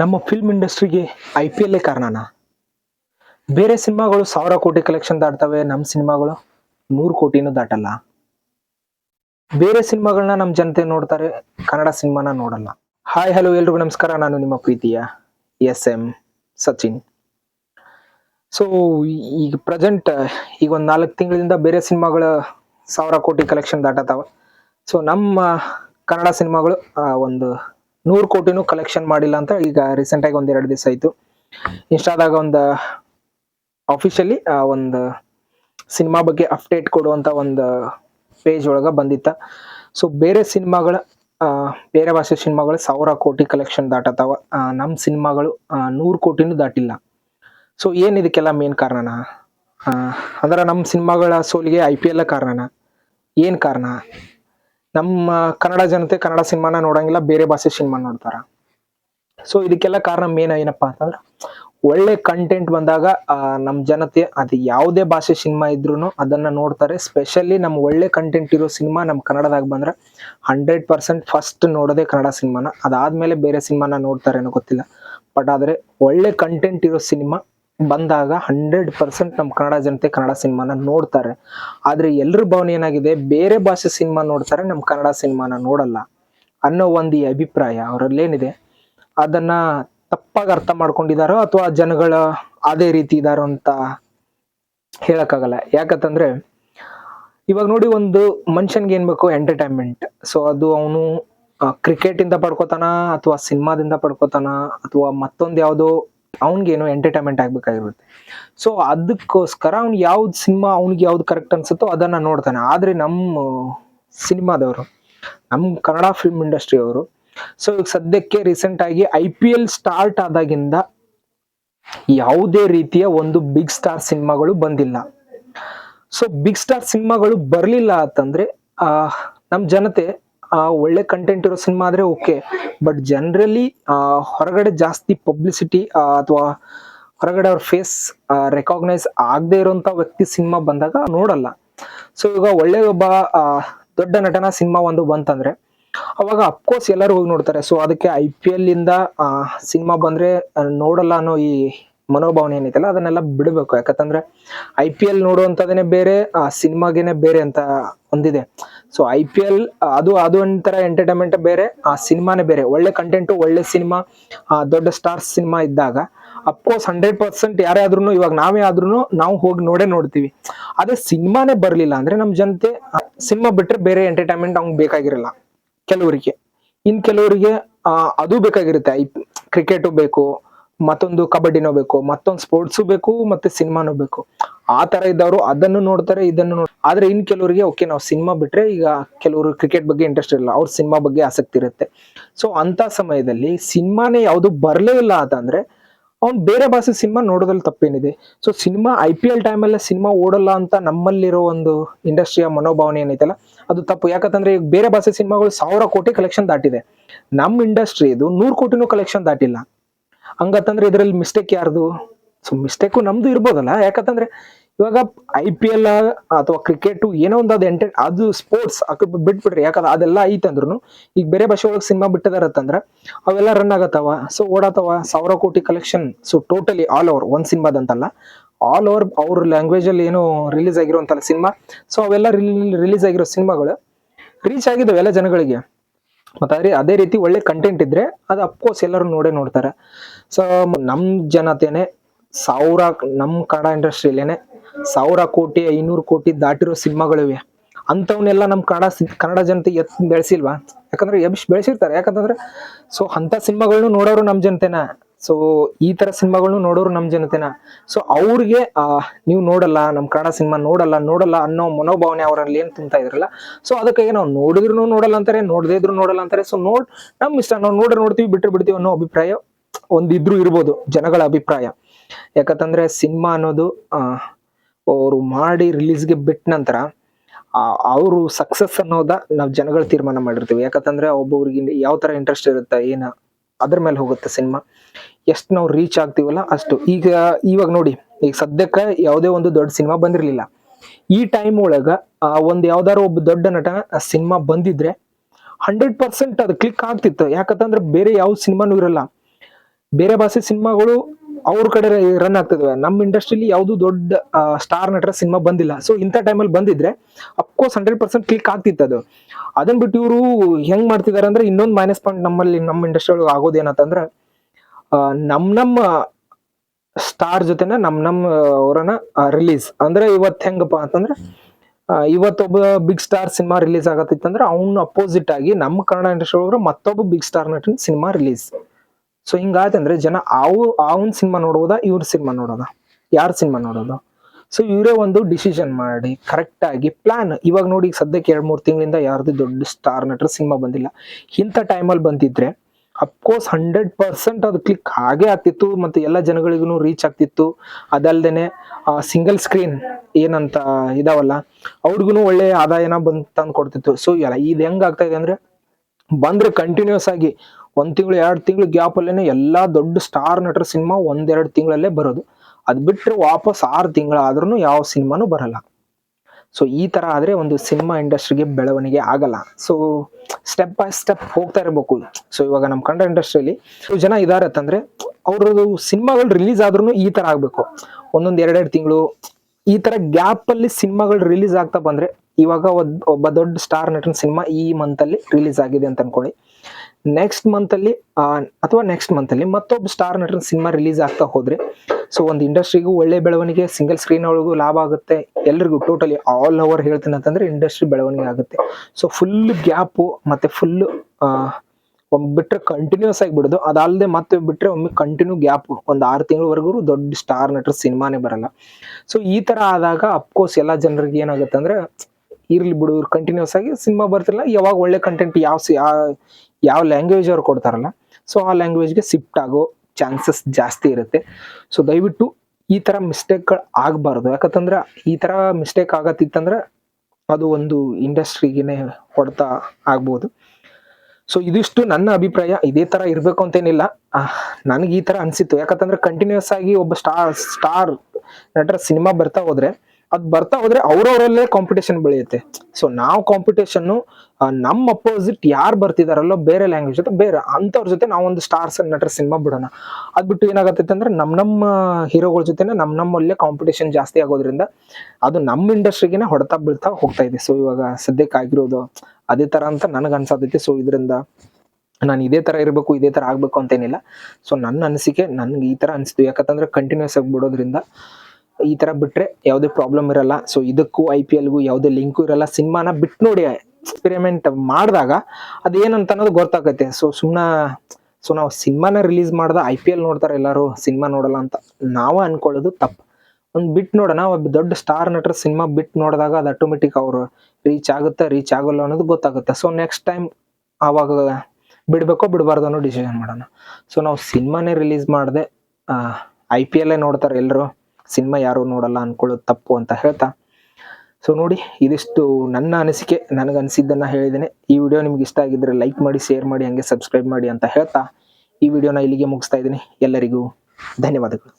ನಮ್ಮ ಫಿಲ್ಮ್ ಇಂಡಸ್ಟ್ರಿಗೆ I P ಎಲ್ಲೇ ಕಾರಣನಾ? ಬೇರೆ ಸಿನಿಮಾಗಳು ಸಾವಿರ ಕೋಟಿ ಕಲೆಕ್ಷನ್ ದಾಟ್ತವೆ ನಮ್ಮ ಸಿನಿಮಾಗಳು ನೂರು ಕೋಟಿನೂ ದಾಟಲ್ಲ. ಬೇರೆ ಸಿನಿಮಾಗಳನ್ನ ನಮ್ಮ ಜನತೆ ನೋಡ್ತಾರೆ, ಕನ್ನಡ ಸಿನಿಮಾನ ನೋಡಲ್ಲ. ಹಾಯ್ ಹಲೋ ಎಲ್ರಿಗೂ ನಮಸ್ಕಾರ, ನಾನು ನಿಮ್ಮ ಪ್ರೀತಿಯ ಎಸ್ ಎಂ ಸಚಿನ್. ಸೊ ಈಗ ಪ್ರೆಸೆಂಟ್ ಈಗ ಒಂದು ನಾಲ್ಕು ತಿಂಗಳಿಂದ ಬೇರೆ ಸಿನಿಮಾಗಳ ಸಾವಿರ ಕೋಟಿ ಕಲೆಕ್ಷನ್ ದಾಟತಾವ ಸೊ ನಮ್ಮ ಕನ್ನಡ ಸಿನಿಮಾಗಳು ಒಂದು ನೂರು ಕೋಟಿನೂ ಕಲೆಕ್ಷನ್ ಮಾಡಿಲ್ಲ ಅಂತ ಈಗ ರೀಸೆಂಟಾಗಿ ಒಂದು ಎರಡು ದಿವಸ ಆಯಿತು. ಇನ್ಸ್ಟಾದಾಗ ಒಂದು ಅಫಿಷಿಯಲಿ ಒಂದು ಸಿನಿಮಾ ಬಗ್ಗೆ ಅಪ್ಡೇಟ್ ಕೊಡುವಂಥ ಒಂದು ಪೇಜ್ ಒಳಗೆ ಬಂದಿತ್ತ. ಸೊ ಬೇರೆ ಸಿನಿಮಾಗಳ ಬೇರೆ ಭಾಷೆ ಸಿನಿಮಾಗಳು ಸಾವಿರ ಕೋಟಿ ಕಲೆಕ್ಷನ್ ದಾಟತಾವ ನಮ್ಮ ಸಿನಿಮಾಗಳು ನೂರು ಕೋಟಿನೂ ದಾಟಿಲ್ಲ. ಸೊ ಏನು ಇದಕ್ಕೆಲ್ಲ ಮೇನ್ ಕಾರಣನ? ಅಂದ್ರೆ ನಮ್ಮ ಸಿನಿಮಾಗಳ ಸೋಲಿಗೆ ಐ ಪಿ ಎಲ್ ಕಾರಣನ? ಏನು ಕಾರಣ? ನಮ್ಮ ಕನ್ನಡ ಜನತೆ ಕನ್ನಡ ಸಿನಿಮಾನ ನೋಡಂಗಿಲ್ಲ, ಬೇರೆ ಭಾಷೆ ಸಿನಿಮಾ ನೋಡ್ತಾರ. ಸೊ ಇದಕ್ಕೆಲ್ಲ ಕಾರಣ ಮೇನ್ ಏನಪ್ಪಾ ಅಂತಂದ್ರೆ, ಒಳ್ಳೆ ಕಂಟೆಂಟ್ ಬಂದಾಗ ನಮ್ಮ ಜನತೆ ಅದು ಯಾವುದೇ ಭಾಷೆ ಸಿನಿಮಾ ಇದ್ರೂ ಅದನ್ನ ನೋಡ್ತಾರೆ. ಸ್ಪೆಷಲಿ ನಮ್ಮ ಒಳ್ಳೆ ಕಂಟೆಂಟ್ ಇರೋ ಸಿನಿಮಾ ನಮ್ಮ ಕನ್ನಡದಾಗ ಬಂದ್ರೆ ಹಂಡ್ರೆಡ್ ಪರ್ಸೆಂಟ್ ಫಸ್ಟ್ ನೋಡೋದೇ ಕನ್ನಡ ಸಿನಿಮಾನ. ಅದಾದ್ಮೇಲೆ ಬೇರೆ ಸಿನಿಮಾನ ನೋಡ್ತಾರೇನೋ ಗೊತ್ತಿಲ್ಲ. ಬಟ್ ಆದ್ರೆ ಒಳ್ಳೆ ಕಂಟೆಂಟ್ ಇರೋ ಸಿನಿಮಾ ಬಂದಾಗ ಹಂಡ್ರೆಡ್ ಪರ್ಸೆಂಟ್ ನಮ್ಮ ಕನ್ನಡ ಜನತೆ ಕನ್ನಡ ಸಿನಿಮಾನ ನೋಡ್ತಾರೆ. ಆದರೆ ಎಲ್ಲರ ಭಾವನೆ ಏನಾಗಿದೆ? ಬೇರೆ ಭಾಷೆ ಸಿನಿಮಾ ನೋಡ್ತಾರೆ ನಮ್ಮ ಕನ್ನಡ ಸಿನಿಮಾನ ನೋಡಲ್ಲ ಅನ್ನೋ ಒಂದು ಅಭಿಪ್ರಾಯ ಅವರಲ್ಲೇನಿದೆ. ಅದನ್ನ ತಪ್ಪಾಗಿ ಅರ್ಥ ಮಾಡ್ಕೊಂಡಿದ್ದಾರೋ ಅಥವಾ ಜನಗಳ ಅದೇ ರೀತಿ ಇದ್ದಾರೋ ಅಂತ ಹೇಳೋಕ್ಕಾಗಲ್ಲ. ಯಾಕಂತಂದ್ರೆ ಇವಾಗ ನೋಡಿ ಒಂದು ಮನುಷ್ಯನ್ಗೆ ಏನು ಬೇಕು? ಎಂಟರ್ಟೈನ್ಮೆಂಟ್ ಸೊ ಅದು ಅವನು ಕ್ರಿಕೆಟ್ ಇಂದ ಪಡ್ಕೋತಾನ ಅಥವಾ ಸಿನಿಮಾದಿಂದ ಪಡ್ಕೋತಾನ ಅಥವಾ ಮತ್ತೊಂದು ಯಾವುದೋ ಅವನಿಗೇನು ಎಂಟರ್ಟೈನ್ಮೆಂಟ್ ಆಗ್ಬೇಕಾಗಿರುತ್ತೆ. ಸೊ ಅದಕ್ಕೋಸ್ಕರ ಅವ್ನಿಗೆ ಯಾವ್ದು ಸಿನಿಮಾ, ಅವ್ನಿಗೆ ಯಾವ್ದು ಕರೆಕ್ಟ್ ಅನ್ಸುತ್ತೋ ಅದನ್ನ ನೋಡ್ತಾನೆ. ಆದರೆ ನಮ್ಮ ಸಿನಿಮಾದವರು ನಮ್ಮ ಕನ್ನಡ ಫಿಲ್ಮ್ ಇಂಡಸ್ಟ್ರಿ ಅವರು ಸೊ ಈಗ ಸದ್ಯಕ್ಕೆ ರೀಸೆಂಟ್ ಆಗಿ ಐ ಪಿ ಎಲ್ ಸ್ಟಾರ್ಟ್ ಆದಾಗಿಂದ ಯಾವುದೇ ರೀತಿಯ ಒಂದು ಬಿಗ್ ಸ್ಟಾರ್ ಸಿನಿಮಾಗಳು ಬಂದಿಲ್ಲ. ಸೊ ಬಿಗ್ ಸ್ಟಾರ್ ಸಿನಿಮಾಗಳು ಬರಲಿಲ್ಲ ಅಂತಂದ್ರೆ, ಆ ನಮ್ಮ ಜನತೆ ಒಳ್ಳೆ ಕಂಟೆಂಟ್ ಇರೋ ಸಿನಿಮಾ ಆದ್ರೆ ಓಕೆ ಬಟ್ ಜನರಲಿ ಹೊರಗಡೆ ಜಾಸ್ತಿ ಪಬ್ಲಿಸಿಟಿ ಅಥವಾ ಹೊರಗಡೆ ಅವ್ರ ಫೇಸ್ ರೆಕಾಗ್ನೈಸ್ ಆಗದೆ ಇರೋಂಥ ವ್ಯಕ್ತಿ ಸಿನಿಮಾ ಬಂದಾಗ ನೋಡಲ್ಲ. ಸೊ ಈಗ ಒಳ್ಳೆ ಒಬ್ಬ ದೊಡ್ಡ ನಟನ ಸಿನಿಮಾ ಒಂದು ಬಂತಂದ್ರೆ, ಅವಾಗ ಅಫ್ಕೋರ್ಸ್ ಎಲ್ಲರೂ ಹೋಗಿ ನೋಡ್ತಾರೆ. ಸೊ ಅದಕ್ಕೆ ಐ ಪಿ ಎಲ್ ಇಂದ ಸಿನಿಮಾ ಬಂದ್ರೆ ನೋಡಲ್ಲ ಅನ್ನೋ ಈ ಮನೋಭಾವನೆ ಏನೈತಲ್ಲ ಅದನ್ನೆಲ್ಲ ಬಿಡಬೇಕು. ಯಾಕಂತಂದ್ರೆ ಐ ಪಿ ಎಲ್ ನೋಡುವಂಥದ್ದೇನೆ ಬೇರೆ ಆ ಸಿನಿಮಾಗೇನೆ ಬೇರೆ ಅಂತ ಒಂದಿದೆ. ಸೊ ಐ ಪಿ ಎಲ್ ಅದು ಅದು ಒಂಥರ ಎಂಟರ್ಟೈನ್ಮೆಂಟ್ ಬೇರೆ ಆ ಸಿನಿಮಾನೇ ಬೇರೆ. ಒಳ್ಳೆ ಕಂಟೆಂಟು ಒಳ್ಳೆ ಸಿನಿಮಾ ದೊಡ್ಡ ಸ್ಟಾರ್ ಸಿನಿಮಾ ಇದ್ದಾಗ ಅಫ್ಕೋರ್ಸ್ ಹಂಡ್ರೆಡ್ ಪರ್ಸೆಂಟ್ ಯಾರೇ ಆದ್ರೂ ಇವಾಗ ನಾವೇ ಆದ್ರೂ ನಾವು ಹೋಗಿ ನೋಡೇ ನೋಡ್ತೀವಿ. ಅದೇ ಸಿನಿಮಾನೇ ಬರಲಿಲ್ಲ ಅಂದ್ರೆ ನಮ್ಮ ಜನತೆ ಸಿನಿಮಾ ಬಿಟ್ಟರೆ ಬೇರೆ ಎಂಟರ್ಟೈನ್ಮೆಂಟ್ ಅವ್ನಿಗೆ ಬೇಕಾಗಿರಲ್ಲ. ಕೆಲವರಿಗೆ. ಇನ್ ಕೆಲವರಿಗೆ ಆ, ಅದು ಬೇಕಾಗಿರುತ್ತೆ. ಐ ಕ್ರಿಕೆಟು ಬೇಕು ಮತ್ತೊಂದು ಕಬಡ್ಡಿನೂ ಬೇಕು ಮತ್ತೊಂದು ಸ್ಪೋರ್ಟ್ಸು ಬೇಕು, ಮತ್ತೆ ಸಿನಿಮಾನು ಬೇಕು ಆ ತರ ಇದ್ದವರು ಅದನ್ನು ನೋಡ್ತಾರೆ, ಇದನ್ನು ನೋಡ್, ಆದ್ರೆ ಇನ್ ಕೆಲವರಿಗೆ ಓಕೆ ನಾವು ಸಿನಿಮಾ ಬಿಟ್ರೆ ಈಗ ಕೆಲವರು ಕ್ರಿಕೆಟ್ ಬಗ್ಗೆ ಇಂಟ್ರೆಸ್ಟ್ ಇರಲ್ಲ, ಅವ್ರ ಸಿನಿಮಾ ಬಗ್ಗೆ ಆಸಕ್ತಿ ಇರುತ್ತೆ. ಸೊ ಅಂತ ಸಮಯದಲ್ಲಿ ಸಿನಿಮಾನೇ ಯಾವುದು ಬರಲೇ ಇಲ್ಲ ಅಂತಂದ್ರೆ ಅವ್ನು ಬೇರೆ ಭಾಷೆ ಸಿನಿಮಾ ನೋಡೋದ್ರಲ್ಲಿ ತಪ್ಪೇನಿದೆ. So cinema I P L ಟೈಮಲ್ಲೇ ಸಿನಿಮಾ ಓಡಲ್ಲ ಅಂತ ನಮ್ಮಲ್ಲಿರೋ ಒಂದು ಇಂಡಸ್ಟ್ರಿಯ ಮನೋಭಾವನೆ ಏನೈತಲ್ಲ, ಅದು ತಪ್ಪು. ಯಾಕಂತಂದ್ರೆ ಈಗ ಬೇರೆ ಭಾಷೆ ಸಿನಿಮಾಗಳು ಸಾವಿರ ಕೋಟಿ ಕಲೆಕ್ಷನ್ ದಾಟಿದೆ. ನಮ್ಮ ಇಂಡಸ್ಟ್ರಿ ಇದು ನೂರು ಕೋಟಿನೂ ಕಲೆಕ್ಷನ್ ದಾಟಿಲ್ಲ. ಹಂಗಂತಂದ್ರೆ ಇದರಲ್ಲಿ ಮಿಸ್ಟೇಕ್ ಯಾರ್ದು? ಸೊ ಮಿಸ್ಟೇಕು ನಮ್ದು ಇರ್ಬೋದಲ್ಲ. ಯಾಕಂತಂದ್ರೆ ಇವಾಗ ಐ ಪಿ ಎಲ್ ಅಥವಾ ಕ್ರಿಕೆಟ್ ಏನೋ ಒಂದು ಅದು ಎಂಟರ್ ಅದು ಸ್ಪೋರ್ಟ್ಸ್ ಬಿಟ್ಬಿಡ್ರಿ ಯಾಕಂದ್ರೆ ಅದೆಲ್ಲ ಐತಂದ್ರು ಈಗ ಬೇರೆ ಭಾಷೆ ಒಳಗೆ ಸಿನಿಮಾ ಬಿಟ್ಟದಾರತ್ತಂದ್ರ ಅವೆಲ್ಲ ರನ್ ಆಗತ್ತವ. ಸೊ ಓಡಾತವ ಸಾವಿರ ಕೋಟಿ collection so totally all over ಒಂದು ಸಿನಿಮಾದಂತಲ್ಲ. ಆಲ್ ಓವರ್ ಅವ್ರ ಲ್ಯಾಂಗ್ವೇಜ್ ಅಲ್ಲಿ ಏನು ರಿಲೀಸ್ ಆಗಿರುವಂತಲ್ಲ ಸಿನಿಮಾ ಸೊ ಅವೆಲ್ಲ ರಿಲೀಸ್ ಆಗಿರೋ ಸಿನಿಮಾಗಳು ರೀಚ್ ಆಗಿದಾವೆ ಎಲ್ಲ ಜನಗಳಿಗೆ. ಮತ್ತೆ ಅದೇ ಅದೇ ರೀತಿ ಒಳ್ಳೆ ಕಂಟೆಂಟ್ ಇದ್ರೆ ಅದು ಅಫ್ಕೋರ್ಸ್ ಎಲ್ಲರೂ ನೋಡೇ ನೋಡ್ತಾರೆ. ಸೊ ನಮ್ಮ ಜನತೆನೆ ಸಾವಿರ ನಮ್ಮ ಕನ್ನಡ ಇಂಡಸ್ಟ್ರಿಲೇನೆ ಸಾವಿರ ಕೋಟಿ, ಐನೂರು ಕೋಟಿ ದಾಟಿರೋ ಸಿನಿಮಾಗಳಿವೆ ಅಂಥವನ್ನೆಲ್ಲ ನಮ್ಮ ಕನ್ನಡ ಕನ್ನಡ ಜನತೆ ಎತ್ ಬೆಳೆಸಿಲ್ವಾ? ಯಾಕಂದ್ರೆ ಎಬ್ಸ್ ಬೆಳೆಸಿರ್ತಾರೆ. ಯಾಕಂತಂದ್ರೆ ಸೊ ಅಂಥ ಸಿನಿಮಾಗಳನ್ನು ನೋಡೋರು ನಮ್ಮ ಜನತೆನ. ಸೊ ಈ ತರ ಸಿನಿಮಾಗಳನ್ನು ನೋಡೋರು ನಮ್ಮ ಜನತೆನ. ಸೊ ಅವ್ರಿಗೆ ನೀವು ನೋಡಲ್ಲ ನಮ್ಮ ಕನ್ನಡ ಸಿನಿಮಾ ನೋಡಲ್ಲ ನೋಡಲ್ಲ ಅನ್ನೋ ಮನೋಭಾವನೆ ಅವರಲ್ಲಿ ಏನು ತುಂಬ್ತಾ ಇದ್ರಲ್ಲ. ಸೊ ಅದಕ್ಕಾಗಿ ನಾವು ನೋಡಿದ್ರು ನೋಡಲ್ಲ ಅಂತಾರೆ, ನೋಡದೇ ಇದ್ರು ನೋಡಲ್ಲ ಅಂತಾರೆ. ಸೊ ನೋಡ್, ನಮ್ ಇಷ್ಟ, ನಾವು ನೋಡ್ರೆ ನೋಡ್ತೀವಿ ಬಿಟ್ಟರೆ ಬಿಡ್ತೀವಿ ಅನ್ನೋ ಅಭಿಪ್ರಾಯ ಒಂದಿದ್ರು ಇರ್ಬೋದು, ಜನಗಳ ಅಭಿಪ್ರಾಯ. ಯಾಕಂತಂದ್ರೆ ಸಿನಿಮಾ ಅನ್ನೋದು ಅವರು ಮಾಡಿ ರಿಲೀಸ್ಗೆ ಬಿಟ್ಟ ನಂತರ ಅವರು ಸಕ್ಸಸ್ ಅನ್ನೋದ ನಾವು ಜನಗಳು ತೀರ್ಮಾನ ಮಾಡಿರ್ತೀವಿ. ಯಾಕಂತಂದ್ರೆ ಒಬ್ಬೊಬ್ರಿಗೆ ಯಾವ ತರ ಇಂಟ್ರೆಸ್ಟ್ ಇರುತ್ತೆ, ಏನ ಅದ್ರ ಮೇಲೆ ಹೋಗುತ್ತೆ ಸಿನಿಮಾ. ಎಷ್ಟು ನಾವು ರೀಚ್ ಆಗ್ತೀವಲ್ಲ ಅಷ್ಟು. ಈಗ ಇವಾಗ ನೋಡಿ, ಈಗ ಸದ್ಯಕ್ಕೆ ಯಾವುದೇ ಒಂದು ದೊಡ್ಡ ಸಿನಿಮಾ ಬಂದಿರಲಿಲ್ಲ. ಈ ಟೈಮ್ ಒಳಗ, ಆ ಒಂದ್ ಯಾವ್ದಾರು ಒಬ್ಬ ದೊಡ್ಡ ನಟನ ಸಿನಿಮಾ ಬಂದಿದ್ರೆ ಹಂಡ್ರೆಡ್ ಪರ್ಸೆಂಟ್ ಅದು ಕ್ಲಿಕ್ ಆಗ್ತಿತ್ತು. ಯಾಕಂತಂದ್ರೆ ಬೇರೆ ಯಾವ ಸಿನಿಮಾನು ಇರಲ್ಲ. ಬೇರೆ ಭಾಷೆ ಸಿನಿಮಾಗಳು ಅವ್ರ ಕಡೆ ರನ್ ಆಗ್ತಿದ್ವಿ ನಮ್ಮ ಇಂಡಸ್ಟ್ರಿಲಿ ಯಾವುದು ದೊಡ್ಡ ಸ್ಟಾರ್ ನಟರ ಸಿನಿಮಾ ಬಂದಿಲ್ಲ. ಸೊ ಇಂಥ ಟೈಮಲ್ಲಿ ಬಂದಿದ್ರೆ ಅಫ್ಕೋರ್ಸ್ ಹಂಡ್ರೆಡ್ ಪರ್ಸೆಂಟ್ ಕ್ಲಿಕ್ ಆಗ್ತಿತ್ತು ಅದು. ಅದನ್ನ ಬಿಟ್ಟು ಇವರು ಹೆಂಗ್ ಮಾಡ್ತಿದಾರೆ ಅಂದ್ರೆ, ಇನ್ನೊಂದು ಮೈನಸ್ ಪಾಯಿಂಟ್ ನಮ್ಮಲ್ಲಿ ನಮ್ಮ ಇಂಡಸ್ಟ್ರಿ ಒಳಗೆ ಆಗೋದೇನಂತಂದ್ರೆ ನಮ್ಮ ನಮ್ ನಮ್ಮ ಸ್ಟಾರ್ ಜೊತೆನ ನಮ್ ನಮ್ಮ ಅವರನ್ನ ರಿಲೀಸ್ ಅಂದ್ರೆ ಇವತ್ತು ಹೆಂಗಪ್ಪ ಅಂತಂದ್ರೆ ಇವತ್ತೊಬ್ಬ ಬಿಗ್ ಸ್ಟಾರ್ ಸಿನಿಮಾ ರಿಲೀಸ್ ಆಗತ್ತಿತ್ತಂದ್ರೆ, ಅವ್ನ ಅಪೋಸಿಟ್ ಆಗಿ ನಮ್ಮ ಕನ್ನಡ ಇಂಡಸ್ಟ್ರಿ ಒಳಗೆ ಮತ್ತೊಬ್ಬ ಬಿಗ್ ಸ್ಟಾರ್ ನಟನ ಸಿನಿಮಾ ರಿಲೀಸ್ ಸೊ ಹಿಂಗಾಯ್ತಂದ್ರೆ ಜನ ಅವು ಅವನ್ ಸಿನಿಮಾ ನೋಡೋದ ಇವ್ರ ಸಿನಿಮಾ ನೋಡೋದ? ಯಾರ ಸಿನಿಮಾ ನೋಡೋದು? ಸೊ ಇವರೇ ಒಂದು ಡಿಸಿಷನ್ ಮಾಡಿ ಕರೆಕ್ಟ್ ಆಗಿ ಪ್ಲಾನ್ ಇವಾಗ ನೋಡಿ ಸದ್ಯಕ್ಕೆ ಎರಡು ಮೂರು ತಿಂಗಳಿಂದ ಯಾರ್ದು ದೊಡ್ಡ ಸ್ಟಾರ್ ನಟರ ಸಿನಿಮಾ ಬಂದಿಲ್ಲ. ಇಂಥ ಟೈಮಲ್ಲಿ ಬಂದಿದ್ರೆ ಅಫ್ಕೋರ್ಸ್ ಹಂಡ್ರೆಡ್ ಪರ್ಸೆಂಟ್ ಅದು ಕ್ಲಿಕ್ ಹಾಗೆ ಆಗ್ತಿತ್ತು ಮತ್ತೆ ಎಲ್ಲ ಜನಗಳಿಗೂ ರೀಚ್ ಆಗ್ತಿತ್ತು. ಅದಲ್ದೇನೆ ಸಿಂಗಲ್ ಸ್ಕ್ರೀನ್ ಏನಂತ ಇದಾವಲ್ಲ ಅವ್ರಿಗೂ ಒಳ್ಳೆ ಆದಾಯನ ಬಂದು ತಂದು ಕೊಡ್ತಿತ್ತು ಸೊ ಇದು ಹೆಂಗ್ ಆಗ್ತಾ ಇದೆ ಅಂದ್ರೆ, ಬಂದ್ರೆ ಕಂಟಿನ್ಯೂಸ್ ಆಗಿ ಒಂದ್ ತಿಂಗಳು, ಎರಡು ತಿಂಗಳು ಗ್ಯಾಪ್ ಎಲ್ಲ ದೊಡ್ಡ ಸ್ಟಾರ್ ನಟರ ಸಿನಿಮಾ ಒಂದೆರಡು ತಿಂಗಳಲ್ಲೇ ಬರೋದು. ಅದು ಬಿಟ್ಟರೆ ವಾಪಸ್ ಆರು ತಿಂಗಳಾದ್ರೂ ಯಾವ ಸಿನಿಮಾನೂ ಬರಲ್ಲ. ಸೊ ಈ ತರ ಆದ್ರೆ ಒಂದು ಸಿನಿಮಾ ಇಂಡಸ್ಟ್ರಿಗೆ ಬೆಳವಣಿಗೆ ಆಗಲ್ಲ. ಸೊ ಸ್ಟೆಪ್ ಬೈ ಸ್ಟೆಪ್ ಹೋಗ್ತಾ ಇರಬೇಕು. ಸೊ ಇವಾಗ ನಮ್ಮ ಕನ್ನಡ ಇಂಡಸ್ಟ್ರಿಯಲ್ಲಿ ಜನ ಇದಾರೆ ಅಂತಂದರೆ, ಅವ್ರದ್ದು ಸಿನಿಮಾಗಳು ರಿಲೀಸ್ ಆದ್ರೂ ಈ ತರ ಆಗಬೇಕು. ಒಂದೊಂದು ಎರಡೆರಡು ತಿಂಗಳು ಈ ತರ ಗ್ಯಾಪ್ ಅಲ್ಲಿ ಸಿನಿಮಾಗಳು ರಿಲೀಸ್ ಆಗ್ತಾ ಬಂದ್ರೆ ಇವಾಗ ಒಬ್ಬ ದೊಡ್ಡ ಸ್ಟಾರ್ ನಟನ ಸಿನಿಮಾ ಈ ಮಂತ್ ಅಲ್ಲಿ ರಿಲೀಸ್ ಆಗಿದೆ ಅಂತ ಅನ್ಕೊಳ್ಳಿ. ನೆಕ್ಸ್ಟ್ ಮಂತ್ ಅಲ್ಲಿ ಅಥವಾ ನೆಕ್ಸ್ಟ್ ಮಂತ್ ಅಲ್ಲಿ ಮತ್ತೊಬ್ಬ ಸ್ಟಾರ್ ನಟನ ಸಿನಿಮಾ ರಿಲೀಸ್ ಆಗ್ತಾ ಹೋದ್ರೆ ಸೊ ಒಂದು ಇಂಡಸ್ಟ್ರಿಗೂ ಒಳ್ಳೆ ಬೆಳವಣಿಗೆ ಸಿಂಗಲ್ ಸ್ಕ್ರೀನ್ ಒಳಗೂ ಲಾಭ ಆಗುತ್ತೆ. ಎಲ್ರಿಗೂ ಟೋಟಲಿ ಆಲ್ ಓವರ್ ಹೇಳ್ತೀನಿ ಅಂತಂದ್ರೆ ಇಂಡಸ್ಟ್ರಿ ಬೆಳವಣಿಗೆ ಆಗುತ್ತೆ. ಸೊ ಫುಲ್ ಗ್ಯಾಪು ಮತ್ತೆ ಫುಲ್ ಒಮ್ಮೆ ಬಿಟ್ರೆ ಕಂಟಿನ್ಯೂಸ್ ಆಗಿ ಬಿಡೋದು. ಅದಲ್ಲದೆ ಮತ್ತೆ ಬಿಟ್ರೆ ಒಮ್ಮೆ ಕಂಟಿನ್ಯೂ ಗ್ಯಾಪ್ ಒಂದು ಆರು ತಿಂಗಳವರೆಗೂ ದೊಡ್ಡ ಸ್ಟಾರ್ ನಟರ ಸಿನಿಮಾನೇ ಬರಲ್ಲ. ಸೊ ಈ ತರ ಆದಾಗ ಅಫ್ಕೋರ್ಸ್ ಎಲ್ಲ ಜನರಿಗೆ ಏನಾಗುತ್ತೆ ಅಂದ್ರೆ ಇರ್ಲಿ ಬಿಡು ಕಂಟಿನ್ಯೂಸ್ ಆಗಿ ಸಿನಿಮಾ ಬರ್ತಿಲ್ಲ. ಯಾವಾಗ ಒಳ್ಳೆ ಕಂಟೆಂಟ್ ಯಾವ- ಯಾವ ಲ್ಯಾಂಗ್ವೇಜ್ ಅವ್ರು ಕೊಡ್ತಾರಲ್ಲ ಸೊ ಆ ಲ್ಯಾಂಗ್ವೇಜ್ಗೆ ಶಿಫ್ಟ್ ಆಗೋ ಚಾನ್ಸಸ್ ಜಾಸ್ತಿ ಇರುತ್ತೆ. ಸೊ ದಯವಿಟ್ಟು ಈ ತರ ಮಿಸ್ಟೇಕ್ಗಳು ಆಗಬಾರ್ದು. ಯಾಕಂತಂದ್ರೆ ಈ ತರ ಮಿಸ್ಟೇಕ್ ಆಗತ್ತಿತ್ತಂದ್ರೆ ಅದು ಒಂದು ಇಂಡಸ್ಟ್ರಿಗೆ ಹೊಡೆತ ಆಗ್ಬೋದು. ಸೊ ಇದಿಷ್ಟು ನನ್ನ ಅಭಿಪ್ರಾಯ. ಇದೇ ತರ ಇರ್ಬೇಕು ಅಂತೇನಿಲ್ಲ. ನನಗೆ ಈ ತರ ಅನ್ಸಿತ್ತು. ಯಾಕಂತಂದ್ರೆ ಕಂಟಿನ್ಯೂಸ್ ಆಗಿ ಒಬ್ಬ ಸ್ಟಾರ್ ಸ್ಟಾರ್ ನಟರ ಸಿನಿಮಾ ಬರ್ತಾ ಹೋದ್ರೆ, ಅದ್ ಬರ್ತಾ ಹೋದ್ರೆ ಅವ್ರವ್ರಲ್ಲೇ ಕಾಂಪಿಟೇಷನ್ ಬೆಳೆಯುತ್ತೆ. ಸೊ ನಾವು ಕಾಂಪಿಟೇಷನ್ ನಮ್ಮ ಅಪೋಸಿಟ್ ಯಾರು ಬರ್ತಿದಾರಲ್ಲೋ ಬೇರೆ ಲ್ಯಾಂಗ್ವೇಜ್ ಜೊತೆ, ಬೇರೆ ಅಂತವ್ರ ಜೊತೆ ನಾವು ಒಂದು ಸ್ಟಾರ್ಸ್ ನಟರ ಸಿನಿಮಾ ಬಿಡೋಣ. ಅದ್ಬಿಟ್ಟು ಏನಾಗತ್ತೈತೆ ಅಂದ್ರೆ, ನಮ್ ನಮ್ಮ ಹೀರೋಗಳ ಜೊತೆನೆ ನಮ್ ನಮ್ಮಲ್ಲೇ ಕಾಂಪಿಟೇಷನ್ ಜಾಸ್ತಿ ಆಗೋದ್ರಿಂದ, ಅದು ನಮ್ಮ ಇಂಡಸ್ಟ್ರಿಗೆನೆ ಹೊಡೆತ ಬೀಳ್ತಾ ಹೋಗ್ತಾ ಇದೆ. ಸೊ ಇವಾಗ ಸದ್ಯಕ್ಕೆ ಆಗಿರೋದು ಅದೇ ತರ ಅಂತ ನನಗೆ ಅನ್ಸತೈತಿ. ಸೊ ಇದರಿಂದ ನಾನು ಇದೇ ತರ ಇರಬೇಕು, ಇದೇ ತರ ಆಗ್ಬೇಕು ಅಂತೇನಿಲ್ಲ. ಸೊ ನನ್ನ ಅನಿಸಿಕೆ ನನ್ಗೆ ಈ ತರ ಅನಿಸ್ತು. ಯಾಕಂತಂದ್ರೆ ಕಂಟಿನ್ಯೂಸ್ ಆಗಿ ಬಿಡೋದ್ರಿಂದ ಈ ತರ ಬಿಟ್ರೆ ಯಾವುದೇ ಪ್ರಾಬ್ಲಮ್ ಇರಲ್ಲ. ಸೊ ಇದಕ್ಕೂ ಐ ಪಿ ಎಲ್ಗೂ ಯಾವುದೇ ಲಿಂಕು ಇರಲ್ಲ. ಸಿನಿಮಾನ ಬಿಟ್ಟು ನೋಡಿ ಎಕ್ಸ್ಪೆರಿಮೆಂಟ್ ಮಾಡಿದಾಗ ಅದೇನಂತ ಅನ್ನೋದು ಗೊತ್ತಾಗತ್ತೆ ಸೊ ಸುಮ್ಮನೆ ಸೊ ನಾವು ಸಿನಿಮಾನ ರಿಲೀಸ್ ಮಾಡ್ದ ಐ ಪಿ ಎಲ್ ನೋಡ್ತಾರೆ ಎಲ್ಲರೂ, ಸಿನಿಮಾ ನೋಡಲ್ಲ ಅಂತ ನಾವು ಅನ್ಕೊಳ್ಳೋದು ತಪ್ಪು. ಒಂದು ಬಿಟ್ ನೋಡೋಣ, ಒಬ್ಬ ದೊಡ್ಡ ಸ್ಟಾರ್ ನಟರ ಸಿನಿಮಾ ಬಿಟ್ ನೋಡಿದಾಗ ಅದು ಆಟೋಮೆಟಿಕ್ ಅವರು ರೀಚ್ ಆಗುತ್ತೆ ರೀಚ್ ಆಗೋಲ್ಲ ಅನ್ನೋದು ಗೊತ್ತಾಗುತ್ತೆ. ಸೊ ನೆಕ್ಸ್ಟ್ ಟೈಮ್ ಆವಾಗ ಬಿಡಬೇಕೋ ಬಿಡಬಾರ್ದು ಅನ್ನೋ ಡಿಸಿಷನ್ ಮಾಡೋಣ. ಸೊ ನಾವು ಸಿನಿಮಾನೇ ರಿಲೀಸ್ ಮಾಡಿದೆ ಐ ಪಿ ಎಲ್ಲೇ ನೋಡ್ತಾರೆ ಎಲ್ಲರೂ ಸಿನಿಮಾ ಯಾರು ನೋಡಲ್ಲ ಅನ್ಕೊಳ್ಳೋದು ತಪ್ಪು ಅಂತ ಹೇಳ್ತಾ. ಸೊ ನೋಡಿ, ಇದಿಷ್ಟು ನನ್ನ ಅನಿಸಿಕೆ, ನನಗೆ ಅನಿಸಿದ್ದನ್ನು ಹೇಳಿದ್ದೇನೆ. ಈ ವಿಡಿಯೋ ನಿಮ್ಗೆ ಇಷ್ಟ ಆಗಿದ್ರೆ ಲೈಕ್ ಮಾಡಿ ಶೇರ್ ಮಾಡಿ, ಹಂಗೆ ಸಬ್ಸ್ಕ್ರೈಬ್ ಮಾಡಿ ಅಂತ ಹೇಳ್ತಾ. ಈ ವಿಡಿಯೋನ ಇಲ್ಲಿಗೆ ಮುಗಿಸ್ತಾ ಇದ್ದೀನಿ. ಎಲ್ಲರಿಗೂ ಧನ್ಯವಾದಗಳು.